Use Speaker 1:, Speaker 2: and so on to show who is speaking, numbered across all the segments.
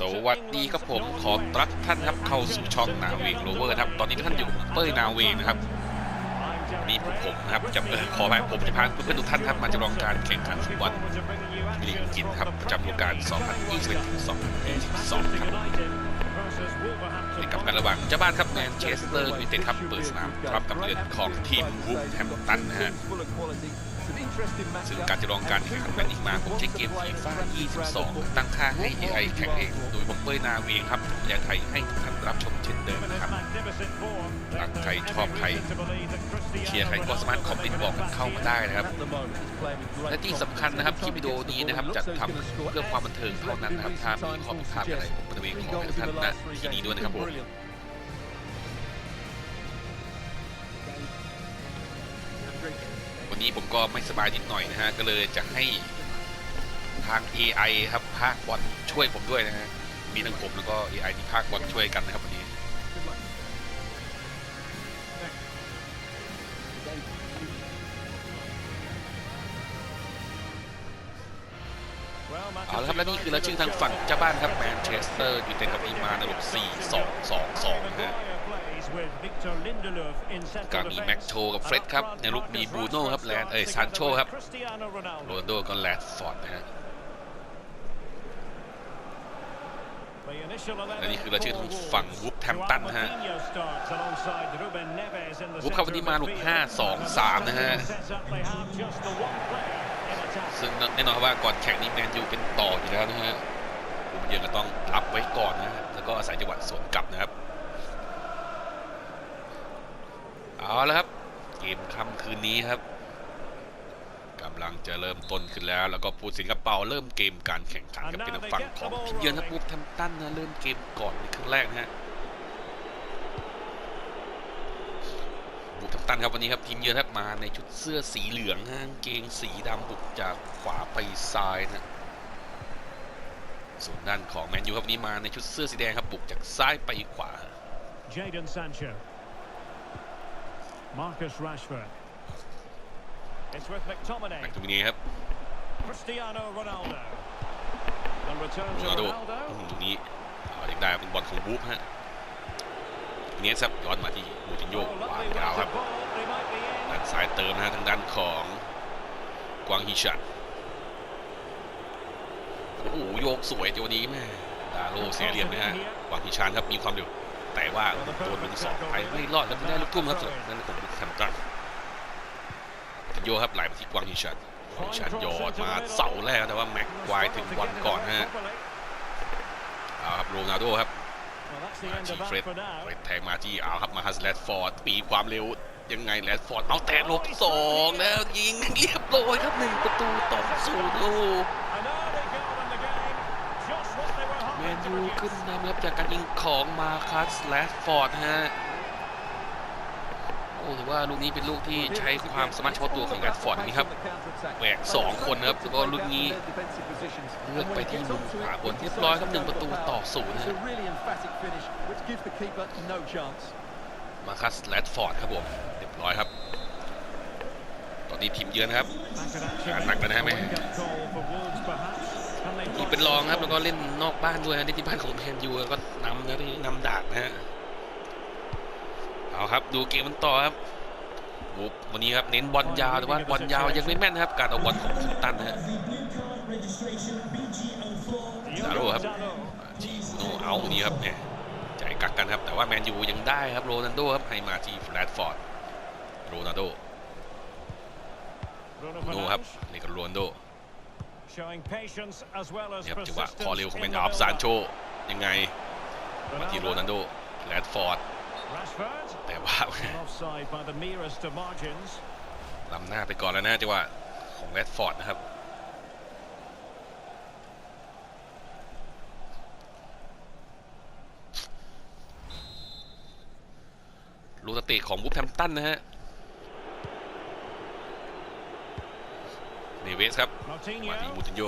Speaker 1: สวัสดีครับผมขอต้อนรับท่านครับเข้าสู่ช่องนาเวงโรเวอร์ครับตอนนี้ท่านอยู่เป้ยนาเวงนะครับนี่ผมนะครับจะเออขอไปผมจะพาเพื่อนๆทุกท่านครับมาจำลองการแข่งขันฟุตบอลลีกอังกฤษครับประจำฤดูกาล2021-2022ครับในกับการระหว่างเจ้าบ้านครับแมนเชสเตอร์ยูไนเต็ดครับเปิดสนามรับกับเยือนของทีมวูฟแฮมป์ตันนะฮะ ซึ่งการจะลองการแข่งขันแบบนี้มา ผมใช้เกมฟีฟ่า22 ตั้งค่าให้ AI แข่งเอง โดยผมเป้ยนาเวงครับอยาไทยให้ทุกท่านรับชมเช่นเดิมนะครับรักใครชอบใครเชียร์ใครก็สามารถคอมเมนต์บอกกันเข้ามาได้นะครับ และที่สำคัญนะครับคลิปวิดีโอนี้นะครับจัดทำเพื่อความบันเทิงเท่านั้นนะครับถ้ามีข้อผิดพลาดอะไรผมนาเวงขอให้ทุกท่านนะที่นี้ด้วยนะครับผม วันนี้ผมก็ไม่สบายนิดหน่อยนะฮะ ก็เลยจะให้ทาง AI ครับภาคบอลช่วยผมด้วยนะฮะ มีทั้งผมแล้วก็ AI ที่ภาคบอลช่วยกันนะครับวันนี้ เอาละครับและนี่คือรายชื่อทางฝั่งเจ้าบ้านครับแมนเชสเตอร์ยูไนเต็ดกับอีมาในระบบ4 2 2 2นะฮะ ก็มีแม็กโชกับเฟร็ดครับ ในลุกมีบรูโน่ครับแลนเอ้ยซานโชครับโรนลโดก็แลดฟอร์ดนะฮะและนี่คือรายชื่อทางฝั่งวูฟแทมป์ตันนะฮะวูฟครับวันนี้มาลุก5 2 3 นะฮะ ซึ่งแน่นอนครับว่าก่อนแข่งนี้แมนยูเป็นต่ออยู่แล้วนะฮะผมเยือนก็ต้องรับไว้ก่อนนะฮะแล้วก็อาศัยจังหวะสวนกลับนะครับ เอาละครับ เกมค่ำคืนนี้ครับกำลังจะเริ่มต้นขึ้นแล้ว แล้วก็ปูดสิงคโปร์เริ่มเกมการแข่งขันกับเป็นทางฝั่งของทีมเยือนครับบูฟแทมป์ตันนะเริ่มเกมก่อนในครึ่งแรกนะฮะบูฟแทมป์ตันครับวันนี้ครับทีมเยือนครับมาในชุดเสื้อสีเหลืองฮะกางเกงสีดำบุกจากขวาไปซ้ายนะส่วนด้านของแมนยูครับวันนี้มาในชุดเสื้อสีแดงครับบุกจากซ้ายไปขวา
Speaker 2: Jadon Sancho. Marcus Rashford. It's with
Speaker 1: แม็ก
Speaker 2: McTominay.
Speaker 1: โทมินีครับ
Speaker 2: Cristiano Ronaldo. And return
Speaker 1: โร
Speaker 2: to
Speaker 1: นัลโด
Speaker 2: Ronaldo.
Speaker 1: อืมตรงนี้เอาเด็กได้เป็นบอลของบูฟฮะเนี้ยครับย้อนมาที่มูตินโย
Speaker 2: Oh,
Speaker 1: วาง
Speaker 2: lovely
Speaker 1: ยาว
Speaker 2: wins
Speaker 1: ค
Speaker 2: the
Speaker 1: รับ
Speaker 2: ball. They might be in.
Speaker 1: ด้านซ้ายเติมนะฮะทางด้านของกวางฮิชันโอ้โหโยกสวยจังวันนี้แม่ดาโลเสียเหลี่ยมนะฮะกวางฮิชันครับมีความเร็ว แต่ว่าโดนลุงสองไปไม่รอดแล้วไม่ได้ลูกทุ่มครับส่วนนั่นของแคมตันโยครับไหลมาที่กวางฮิชันฮิชันโยนมาเสาแรกแต่ว่าแม็กควายถึงบอลก่อนฮะเอาครับโรนัลโดครับมาที่เฟรดเฟรดแทงมาที่เอาครับมาฮัสแลดฟอร์ดปีความเร็วยังไงแลดฟอร์ดเอาแตะหลบสองแล้วยิงเรียบร้อยครับหนึ่งประตูต่อศูนย์โอ้ ขึ้นนำครับจากการยิงของมาคัสแลดฟอร์ดฮะโอ้ถือว่าลูกนี้เป็นลูกที่ใช้ความสามารถเฉพาะตัวของแลดฟอร์ดนี่ครับแหวกสองคนนะครับแล้วก็ลูกนี้เลือกไปที่มุมขวาบนเรียบร้อยครับหนึ่งประตูต่อศูนย์ฮะมาคัสแลดฟอร์ดครับผมเรียบร้อยครับตอนนี้ทีมเยือนครับการหนักแล้วนะฮะ
Speaker 2: A
Speaker 1: แม่
Speaker 2: wake-up call for Wolves, perhaps. Can they
Speaker 1: ทีมเป็นรองครับ แล้วก็เล่นนอกบ้านด้วยนะเล่นที่บ้านของแมนยูก็นำนะที่นำดากนะฮะเอาครับ ดูเกมมันต่อครับบุกวันนี้ครับเน้นบอลยาวแต่ว่าบอลยาวยังไม่แม่นนะครับ การเอาบอลของคินตันนะฮะดาโร่ครับ
Speaker 2: Dalo.
Speaker 1: จีโนเอาวันนี้ครับเนี่ยใจกักกันครับ แต่ว่าแมนยูยังได้ครับโรนัลโดครับให้มาที่แฟรดฟอร์ดโรนัลโด
Speaker 2: Bruno
Speaker 1: โนครับ
Speaker 2: Fernandes
Speaker 1: นี่ก็โรนัลโด นี่ยครับจังหวะ
Speaker 2: persistence
Speaker 1: คอเร็วของแม
Speaker 2: in
Speaker 1: น
Speaker 2: the
Speaker 1: อัพซานโช
Speaker 2: build-up.
Speaker 1: ยังไงมาที่โรนัลโดแรดฟอร์ด
Speaker 2: Rashford.
Speaker 1: แต่ว่า
Speaker 2: And offside by the merest of margins.
Speaker 1: ลำหน้าไปก่อนแล้วนะจังหวะของแรดฟอร์ดนะครับลูกสเตะของบูฟแทมป์ตันนะฮะ เนเวสครับ มาที่
Speaker 2: Martinho.
Speaker 1: มูตินโย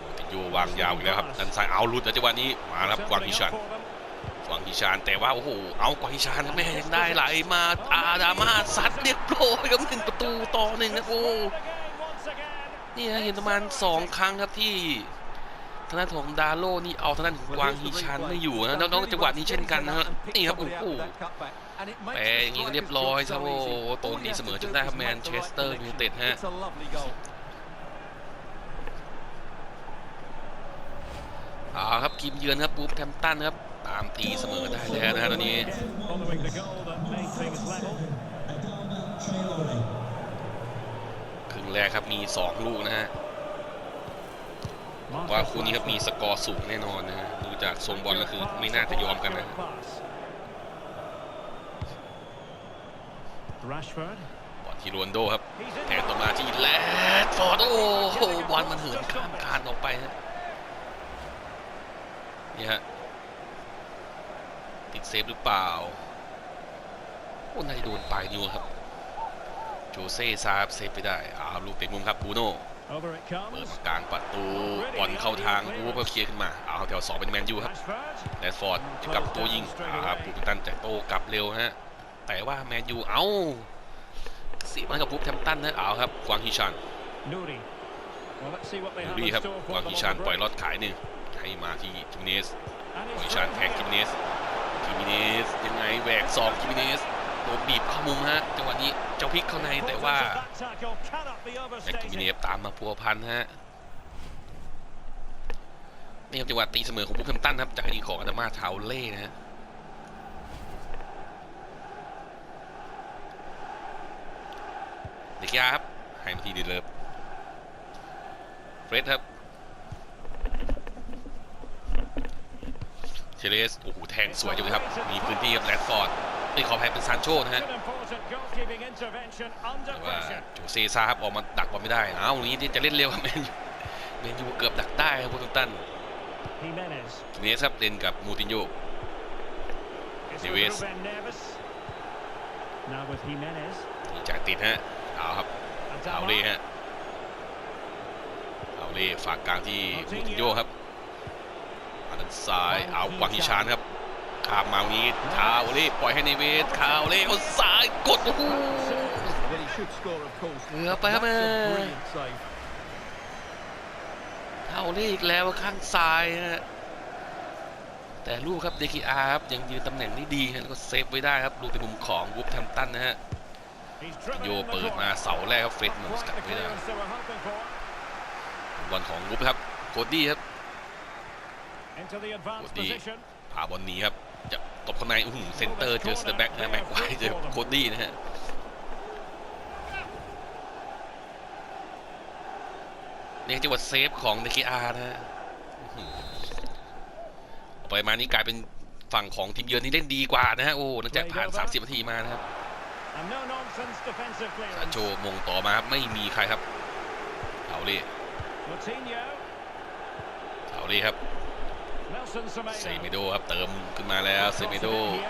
Speaker 1: มูตินโยวางยาวอีกแล้วครับด้านซ้ายเอาหลุดแล้วจังหวะนี้มาแล้วครับกวางฮิชัน
Speaker 2: Opening up for them.
Speaker 1: กวางฮิชานแต่ว่าโอ้โหเอากวางฮิชานครับแม่ยังได้ไหลมาอาดามาซัดเรียบร้อยครับหนึ่งประตูต่อหนึ่งนะโอ้
Speaker 2: Again, once again.
Speaker 1: นี่ฮะเห็นประมาณสองครั้งครับที่ทางด้านของดาโลนี่เอาทางด้านของกวางฮีชานไม่อยู่นะแล้วน้องจังหวะนี้เช่นกันนะฮะนี่ครับโอ้โห แปรอย่างงี้ก็เรียบร้อยครับโอ้โหตัวนี้เสมอจนได้ครับแมนเชสเตอร์ยูไนเต็ดฮะ
Speaker 3: It's a lovely goal.
Speaker 1: เอาครับทีมเยือนครับปุ๊บแทมตันครับตามตีเสมอได้แล้วนะฮะตอนนี้
Speaker 2: Following the goal that made things level.
Speaker 1: ครึ่งแรกครับมี 2 ลูกนะฮะว่าคู่นี้ครับมีสกอร์สูงแน่นอนนะฮะดูจากทรงบอลก็คือไม่น่าจะยอมกันนะ บอลที่โรนลโดครับ
Speaker 2: He's in
Speaker 1: แทงต่อมาที่แรดฟอร์ดโอ้โหบอลมันเหินข้ามคานออกไปฮะนี่ฮะติดเซฟหรือเปล่าโอ้น่าจะโดนปลายนิ้วครับโจเซ่ซาบเซฟไปได้อ้าวลูกเตะมุมครับบูโน่
Speaker 2: Over it
Speaker 1: เปิด
Speaker 2: comes.
Speaker 1: มากลางประตูบอลเข้าทางวูฟก็เคลียร์ขึ้นมาเอาแถวสองเป็นแมนยูครับ
Speaker 2: Rashford.
Speaker 1: แรดฟอร์ดจะกลับตัวยิงอ่าครับปูตันแต่โตกลับเร็วฮะ แต่ว่าแมนยูเอ้าเสียมันกับวูฟแทมป์ตันนะเอาครับกวางฮีชัน
Speaker 2: Nuri. Well, let's see what they
Speaker 1: ดู
Speaker 2: have
Speaker 1: ดี
Speaker 2: in
Speaker 1: ครับ
Speaker 2: store
Speaker 1: ก
Speaker 2: for
Speaker 1: วาง
Speaker 2: them
Speaker 1: ฮี
Speaker 2: on
Speaker 1: ชัน
Speaker 2: the
Speaker 1: ปล่อย
Speaker 2: break.
Speaker 1: ลอดขายหนึ่งให้มาที่จิมเนส
Speaker 2: And
Speaker 1: กวาง
Speaker 2: it's
Speaker 1: ฮีชัน
Speaker 2: through
Speaker 1: แทงจิม
Speaker 2: here.
Speaker 1: เนสจิมเนสยังไงแหวกซองจิมเนสโดนบีบเข้ามุมฮะจังหวะนี้เจ้าพลิกเข้าในแต่ว่า
Speaker 2: That tackle cannot be
Speaker 1: แม็กจิมเน
Speaker 2: overstated.
Speaker 1: สตามมาพัวพันฮะนี่ครับจังหวะตีเสมอของวูฟแทมป์ตันครับจากไอดีของอาดามาทาวเล่นะฮะ เด็กยาครับให้มาที่ดีเลิฟเฟรดครับเชเลสโอ้โหแทงสวยจังเลยครับ มีพื้นที่ครับแรดฟอร์ดไอ้ยขอแพ้เป็นซานโชนะฮะ
Speaker 2: An important goalkeeping intervention under
Speaker 1: แต่ว่า
Speaker 2: pressure.
Speaker 1: โจเซซ่าครับออกมาดักบอลไม่ได้อ้าวนี้จะเล่นเร็วครับแมนยูแมนยูเกือบดักได้ครับโบตัน
Speaker 2: Jimenez.
Speaker 1: ทีนี้ครับเล่นกับมูตินโย
Speaker 2: It's
Speaker 1: Neves.
Speaker 2: with Ruben Neves. Now with Jimenez.
Speaker 1: จากติดฮะ เอาครับเอาเล่
Speaker 2: Adama.
Speaker 1: ฮะเอาเล่ฝากกลางที่มูตินโยครับมาด้านซ้ายเอากวางฮิชานครับข้ามมาตรงนี้คาโอเล่ปล่อยให้ในเวทคาโอเล่เอาซ้ายกดโอ้โห
Speaker 3: Well, he should score, of course.
Speaker 1: เกือบไปครับ
Speaker 3: That's
Speaker 1: แม่
Speaker 3: a brilliant save.
Speaker 1: คาโอเล่อีกแล้วข้างซ้ายฮะแต่ลูกครับเดคิอาครับยังยืนตำแหน่งได้ดีฮะแล้วก็เซฟไว้ได้ครับดูเป็นมุมของวูฟแทมป์ตันนะฮะ
Speaker 2: He's driven
Speaker 1: โย
Speaker 2: in the
Speaker 1: เปิด
Speaker 2: corner.
Speaker 1: มาเสาแรกครับเฟสมัน
Speaker 2: Not
Speaker 1: สกัด
Speaker 2: quite the
Speaker 1: ไม่ได้
Speaker 2: clearance they were hoping for.
Speaker 1: บอลของวูฟครับโคดดี้ครับ
Speaker 2: Into the advanced
Speaker 1: Woody.
Speaker 2: position.
Speaker 1: พาบอลหนีครับจะตบข้างในอื้อหือเซนเตอร์เจอสเตอร์แบ็กนะแม็กไวเจอโคดดี้นะฮะเนี่ยจังหวะเซฟของเดคิอานะฮะอื้อหือออกไปมานี่กลายเป็นฝั่งของทีมเยือนนี่เล่นดีกว่านะฮะโอ้หลังจากผ่าน 30นาทีมานะครับ ซาน
Speaker 2: clearance.
Speaker 1: โชมงต่อมาครับไม่มีใครครับเอาเล่
Speaker 2: Coutinho.
Speaker 1: เอาเล่ครับ
Speaker 2: Nelson
Speaker 1: เซเม
Speaker 2: Semedo.
Speaker 1: โดครับเติมขึ้นมาแล้วเซเมโด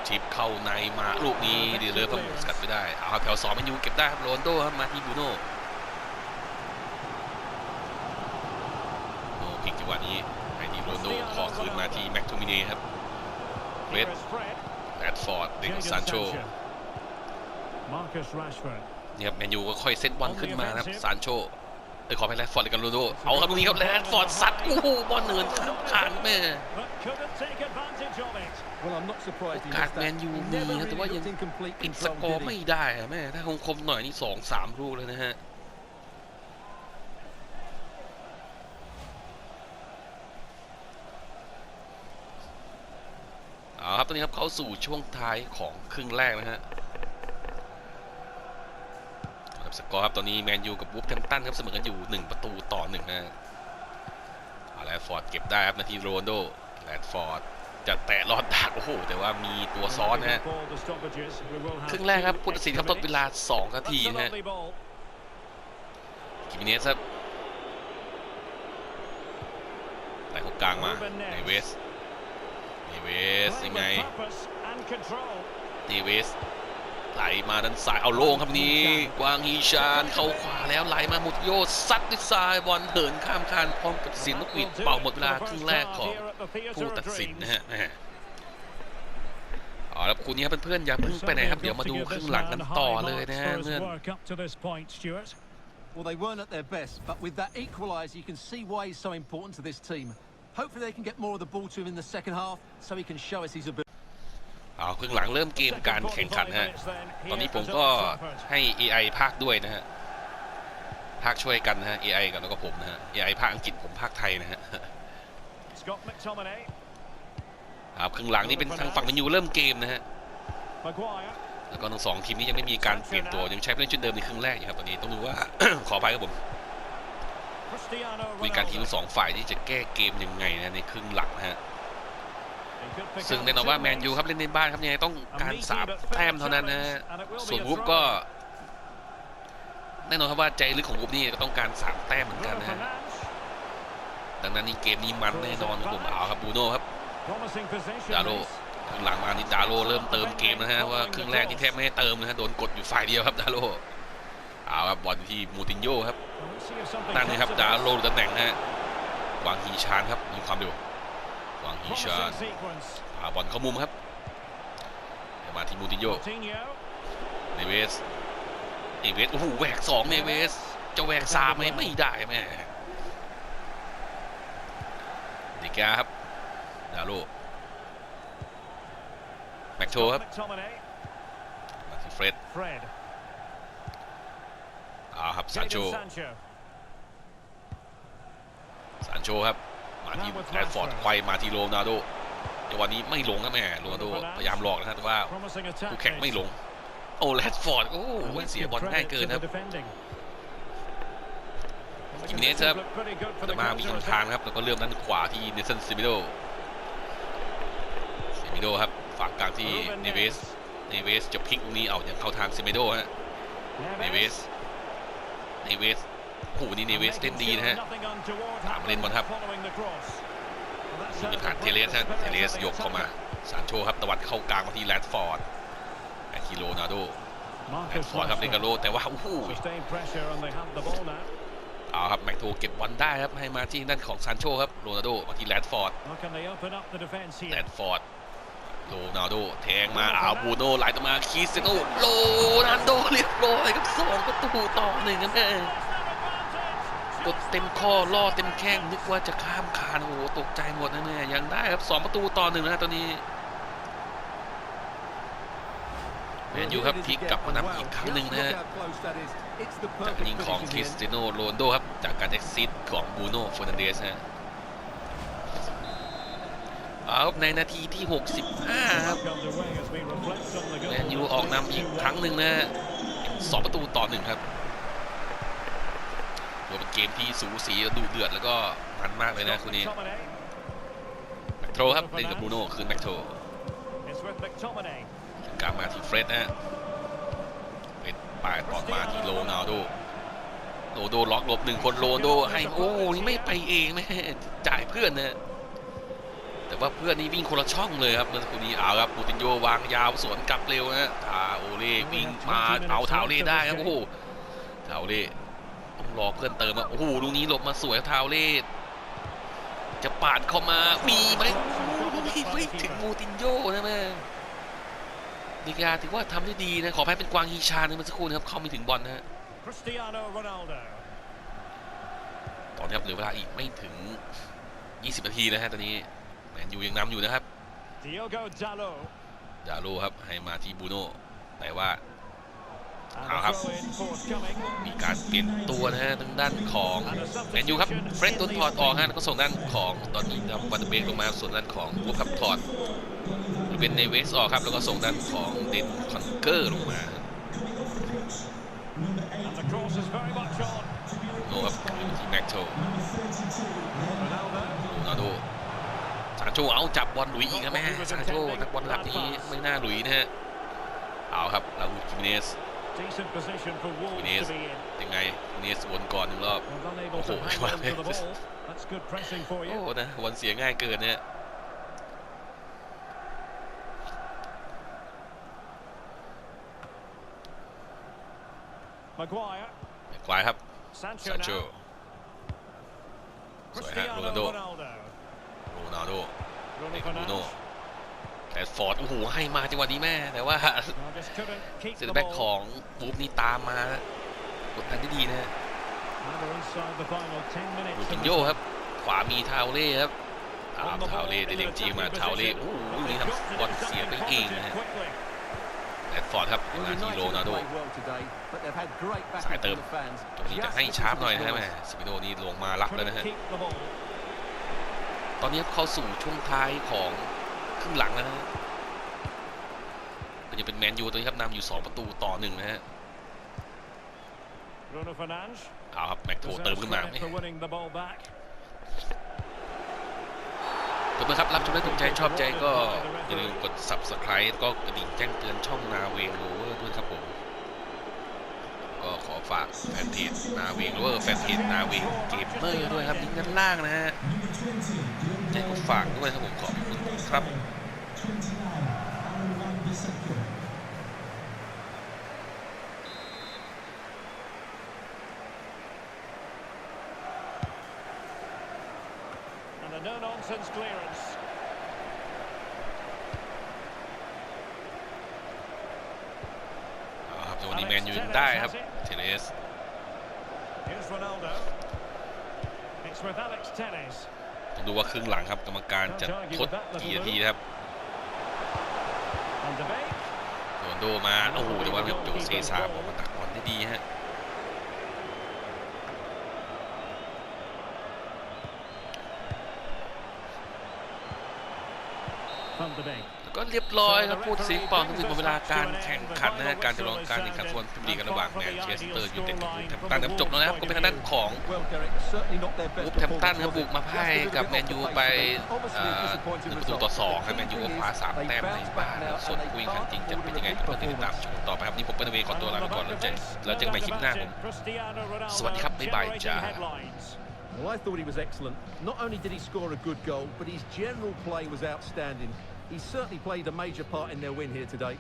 Speaker 1: ชิปเข้าในมาลูกนี้ดีเลยครับสกัดไม่ได้เอาครับแถวสองแมันยูเก็บได้ครับโรนลโดครับมาที่บูโน่โอ้พลิกจังหวะนี้ให้ที่โรนลโดขอคืนมาที่แม็กโทมิเน่ครับ
Speaker 2: Here is Fred.
Speaker 1: แรดฟอร์ดเด็ก
Speaker 2: Jadon
Speaker 1: ซานโช
Speaker 2: Sancho. Marcus Rashford.
Speaker 1: นี่ครับแมนยูก็ค่อยเซตบอลขึ้นมานะครับซานโชเอ้ยขอไปแรดฟอร์ดกับโรนลโดเอาครับตรงนี้ครับแรดฟอร์ดซัดโอ้โหบอลเนินข้ามคานแม่
Speaker 2: But couldn't take advantage of it.
Speaker 3: Well, I'm not surprised he
Speaker 1: โอกาส
Speaker 3: missed
Speaker 1: แม
Speaker 3: that.
Speaker 1: นยู
Speaker 3: He
Speaker 1: มี
Speaker 3: never
Speaker 1: นะแต่ว่า
Speaker 3: really
Speaker 1: ยัง
Speaker 3: looked in complete
Speaker 1: ปิดส
Speaker 3: control,
Speaker 1: กอร์
Speaker 3: did
Speaker 1: ไม่
Speaker 3: he?
Speaker 1: ได้อะแม่ถ้าคมๆหน่อยนี่สองสามลูกเลยนะฮะเอาครับตอนนี้ครับเข้าสู่ช่วงท้ายของครึ่งแรกนะฮะับสกอร์ครับ ตอนนี้แมนยูกับวูฟแทมตันครับเสมอกันอยู่ 1 ประตูต่อหนึ่งนะฮะแรดฟอร์ดเก็บได้ครับนาทีโรนโดแรดฟอร์ดจะแตะรอดดักโอ้โห แต่ว่ามีตัวซ้อนนะฮะครึ่งแรกครับ
Speaker 2: two
Speaker 1: ผู้ตัดสินครับทด
Speaker 2: extra
Speaker 1: เวลา 2 นาทีนะฮะกิมิเนสครับไหลเขากลางมา
Speaker 2: Ruben Neves
Speaker 1: ในเวสในเวสยังไง
Speaker 2: with purpose and control.
Speaker 1: ในเวส ไหลมาดันสายเอาโล่งครับนี้กวางฮีชานเข้าขวาแล้วไหลมามุดโยซัดดิซายบอลเหินข้ามคานพร้อมกับสินลูกหวีดเป่าหมดเวลาครึ่งแรกของผู้ตัดสินนะฮะเอาละคู่นี้ครับเพื่อนๆอย่าเพิ่งไปไหนครับเดี๋ยวมาดูครึ่งหลังกันต่อเลยนะฮะเพื่อน
Speaker 3: Well, they weren't at their best, but with that equaliser, you can see why he's so important to this team. Hopefully, they can get more of the ball to him in the second half so he can show us his ability.
Speaker 1: เอาครึ่งหลังเริ่มเกมการแข่งขันฮะ ตอนนี้ผมก็ให้ AI ภาคด้วยนะฮะ ภาคช่วยกันนะฮะ AI กับแล้วก็ผมนะฮะ AI ภาคอังกฤษผมภาคไทยนะฮะครับครึ่งหลังนี่เป็นทางฝั่งแมนยูเริ่มเกมนะฮะ แล้วก็ทั้งสองทีมนี้ยังไม่มีการเปลี่ยนตัวยังใช้ผู้เล่นชุดเดิมในครึ่งแรกอยู่ครับตอนนี้ต้องดูว่า ขออภัยครับผมมีการทีมทั้งสองฝ่ายที่จะแก้เกมยังไงนะในครึ่งหลังนะฮะ ซึ่งแน่นอนว่าแมนยูครับเล่นในบ้านครับยังไงต้องการสามแต้มเท่านั้นนะฮะส่วนวูฟก็แน่นอนครับว่าใจลึกของวูฟนี่ก็ต้องการสามแต้มเหมือนกันนะฮะดังนั้นนี่เกมนี้มันแน่นอนครับผมเอาครับบูโน่ครับดาโลครึ่งหลังมานี่ดาโลเริ่มเติมเกมนะฮะว่าครึ่งแรกนี่แทบไม่ได้เติมนะฮะโดนกดอยู่ฝ่ายเดียวครับดาโลเอาครับบอลที่มูตินโญ่ครับนั่นนะครับดา
Speaker 2: ร์
Speaker 1: โลตำแหน่งนะฮะวางฮีชานครับมีความเร็ว วางฮีชาน
Speaker 2: Promising sequence.
Speaker 1: หาบอลเข้ามุมครับเดี๋ยวมาที่มูตินโญ่
Speaker 2: Coutinho.
Speaker 1: เนเวสเนเวสโอ้โหแหวกสองเนเวส จะแหวกสามไหมไม่ได้แม่ดิกาครับดาโลแม็กโชครับ
Speaker 2: McTominay.
Speaker 1: มาที่เฟรด
Speaker 2: Fred.
Speaker 1: เอาครับซานโช
Speaker 2: Jadon Sancho.
Speaker 1: ซานโชครับ มาที่แรดฟอร์ดไขวมาที่โรนัลโดจังหวะนี้ไม่ลงครับแม่โรนัลโดพยายามหลอกนะฮะแต่ว่า
Speaker 2: Promising attack.
Speaker 1: คู่แข่งไม่ลง โอ้แรดฟอร์ดโอ้เสียบอลง่ายเกินครับ
Speaker 2: the defending. And the
Speaker 1: Jimenez
Speaker 2: conditions
Speaker 1: ครับแต่มามีคำทางครับแล้วก็เริ่มด้านขวาที่เนสันซิมิโดซิมิโดครับฝากกลางที่เนเวสเนเวสจะพลิกตรงนี้เอาอย่างเข้าทางซิมิโดฮะเนเวสเนเวส โอ้โหนี่เนเวสเล่นดีนะฮะ
Speaker 2: Nothing untoward
Speaker 1: ตามเล่นบอลครับ
Speaker 2: following the cross. And that's
Speaker 1: นี่
Speaker 2: how
Speaker 1: ผ่าน
Speaker 2: the
Speaker 1: เทเลสฮะ
Speaker 2: Brentford
Speaker 1: เทเลส
Speaker 2: players
Speaker 1: ยกเข้ามาซานโชครับตะวัดเข้ากลางมาที่แรดฟอร์ดแอคิโรนาโดแร
Speaker 2: Marcus
Speaker 1: ดฟอร์ดครับเล่นกับโล
Speaker 2: Rashford.
Speaker 1: แต่ว่าโอ้โห
Speaker 2: Sustained pressure and they have the ball now.
Speaker 1: เอาครับแม็กโทเก็บบอลได้ครับให้มาที่ด้านของซานโชครับโรนัลโดมาที่แรดฟอร์ด
Speaker 2: How can they open up the defence
Speaker 1: แร
Speaker 2: here?
Speaker 1: ดฟอร์ดโรนัลโดแทงมาอาบูโนไหลต่อมาคีสเซโนโรนัลโดเรียบร้อยครับสองประตูต่อหนึ่งครับแม่ กดเต็มข้อล่อเต็มแข้งนึกว่าจะข้ามคานโอ้โหตกใจหมดนะเนี่ยยังได้ครับสองประตูต่อหนึ่งนะตอนนี้แมนยูครับพลิกกลับมานำอีกครั้งหนึ่งนะฮะจากการยิงของคริสเตียโนโรนลโดครับ จากการเอ็กซิสของบูโน่เฟอร์นันเดสฮะเอาครับในนาทีที่ 65 ครับ
Speaker 2: Underway as we reflect on the
Speaker 1: แม
Speaker 2: goal.
Speaker 1: นยูออกนำอีกครั้งหนึ่งนะฮะสองประตูต่อหนึ่งครับ ถือว่าเป็นเกมที่สูสีดุเดือดแล้วก็มันมากเลยนะคู่นี้
Speaker 2: McTominay.
Speaker 1: แม็กโทรครับเล่นกับบูโน่คืนแม็กโทร
Speaker 2: It's with McTominay.
Speaker 1: กลับมาที่เฟรดนะฮะเป็นปลายต่อมาที่โรนัลโดโรนัลโดล็อกหลบหนึ่งคนโรนัลโดให้โอ้นี่ไม่ไปเองไม่ให้จ่ายเพื่อนนะแต่ว่าเพื่อนนี่วิ่งคนละช่องเลยครับเมื่อสักครู่นี้เอาครับปูตินโยวางยาวสวนกลับเร็วนะทาโอเล่วิ่งมาเอาเท้าเล่ได้ครับโอ้โหเท้าเล่ต้อง รอเพื่อนเติมอะโอ้โหลูกนี้หลบมาสวยเท้าเล่จะปาดเข้ามา มีไหมไม่ไม่ถึงมูตินโยนะแม่นิกาถือว่าทำได้ดีนะ ขอแพ้เป็นกวางฮีชานะเมื่อสักครู่นะครับ เข้าไม่ถึงบอลนะฮะ
Speaker 2: Cristiano Ronaldo.
Speaker 1: ตอนนี้ครับเหลือเวลาอีกไม่ถึง 20 นาทีนะฮะตอนนี้แมนยูยังนำอยู่นะครับ
Speaker 2: Diogo Dalot.
Speaker 1: ดาโลครับให้มาที่บูโน่แต่ว่า
Speaker 2: And
Speaker 1: Ah,
Speaker 2: a
Speaker 1: ครับ มีการเปลี่ยนตัวนะฮะทางด้านของแมนยูครับเฟรดโดนถอดออกฮะแล้วก็ส่งด้านของตอนนี้ครับวันเดอร์เบกลงมาส่วนด้านของวูฟครับถอดเป็นเนเวสออกครับแล้วก็ส่งด้านของเดนคอนเกอร์ลงมาโนครับที่แม็กโชโนัลโดซานโชเอาจับบอลหลุยอีกนะแม่ซานโชนักบอลหลักนี้ไม่น่าหลุยนะฮะเอาครับลาอูคิมิเนส
Speaker 2: Decent position for Wolves
Speaker 1: Jimenez.
Speaker 2: to be in.
Speaker 1: ยังไงคิมิเนสวนก่อนหนึ่งรอบ
Speaker 2: And unable to
Speaker 1: Oh,
Speaker 2: hang
Speaker 1: wow.
Speaker 2: on to the ball. That's good pressing for
Speaker 1: โอ้
Speaker 2: you.
Speaker 1: นะบอลเสียง่ายเกินเนี่ย
Speaker 2: Maguire.
Speaker 1: ควายครับ
Speaker 2: Sancho
Speaker 1: ซานโช
Speaker 2: now.
Speaker 1: สวยฮะ
Speaker 2: Cristiano
Speaker 1: โรนัลโด
Speaker 2: Ronaldo.
Speaker 1: โรนัลโด
Speaker 2: Bruno
Speaker 1: เด็กบูโน่
Speaker 2: Fernandes.
Speaker 1: แรดฟอร์ดโอ้โหให้มาจังหวะนี้แม่แต่ว่า
Speaker 2: Well, just couldn't keep
Speaker 1: เซน
Speaker 2: the
Speaker 1: แบ็กของบูฟนี่ตามมากดดันได้ดีนะ
Speaker 2: Now we're inside the final 10 minutes.
Speaker 1: ลูกินโยครับ ขวามีทาวเล่ครับถามเทาเล่ได้เล็งจีมาเทาเล่โอ้โหนี่ทำบอลเสียไปเองนะฮะแรดฟอร์ดครับ
Speaker 3: Well,
Speaker 1: มาที่โรนัล
Speaker 3: have
Speaker 1: โด
Speaker 3: played well today, but they've had great
Speaker 1: สายเติมตรงนี้จะให้ชาร์ปหน่อยนะฮะแม่สปิโดนี่ลงมารับแล้วนะฮะตอนนี้เข้าสู่ช่วงท้ายของ ครึ่งหลังแล้วนะฮะก็จะเป็นแมนยูตัวนี้ครับนำอยู่ 2 ประตูต่อหนึ่งนะฮะ
Speaker 2: Bruno Fernandes
Speaker 1: เอาครับแม็กโทเติมขึ้นมา
Speaker 2: deserves credit for winning the ball back.
Speaker 1: ขอบคุณครับ รับชมได้ถูกใจชอบใจก็อย่าลืมกด subscribe ก็กระดิ่งแจ้งเตือนช่องนาเวงโรเวอร์ด้วยครับผม ก็ขอฝากแฟนเพจนาเวงโรเวอร์แฟนเพจนาเวงเกมเมอร์ด้วยครับลิงก์ด้านล่างนะฮะใจก็ฝากด้วยครับผมขอบ คุณครับ
Speaker 2: And a no-nonsense clearance.
Speaker 1: เอาครับจังหวะนี้แมนยูยังได้ครับเทเลส
Speaker 2: Here's Ronaldo. It's with Alex Telles.
Speaker 1: ดูว่าครึ่งหลังครับกรรมการจะทดกี่นาทีครับโรนโดมาโอ้โหแต่ว่าโจเซซาบอกมาตักบอลได้ดีฮะ
Speaker 2: Van de Beek.
Speaker 1: แล้วก็ ก็เรียบร้อยครับพูดสียงปล่าถึงเวลาการแข่งขันนะการจะลองการแข่งขันฟุตบอลพรีเมียร์ลีกกันระหว่างแมนเชสเตอร์ยูไนเต็ดกับแฮมป์ตันจบแล้วนะครับก็เป็นทางด้านของ
Speaker 3: Well, Derek, certainly not their best
Speaker 1: วูฟแฮมป์ตันครับบุกมาพ่ายกับแมนยูไปหนึ่งประตูต่อสองครับแมนยูคว้าสามแต้มในบ้านแล้วส่วนผู้แข่งขันจริงจะเป็นยังไงก็ติดตามชมต่อไปครับนี่ผมเป็นเวขอตัวลาไปก่อนแล้วเจอแล้วเจอกันใหม่คลิปหน้าผมสวัสดีครับบ๊ายบายจ้า
Speaker 3: Well, I thought he was excellent. Not only did he score a good goal, but his general play was outstanding. He certainly played a major part in their win here today.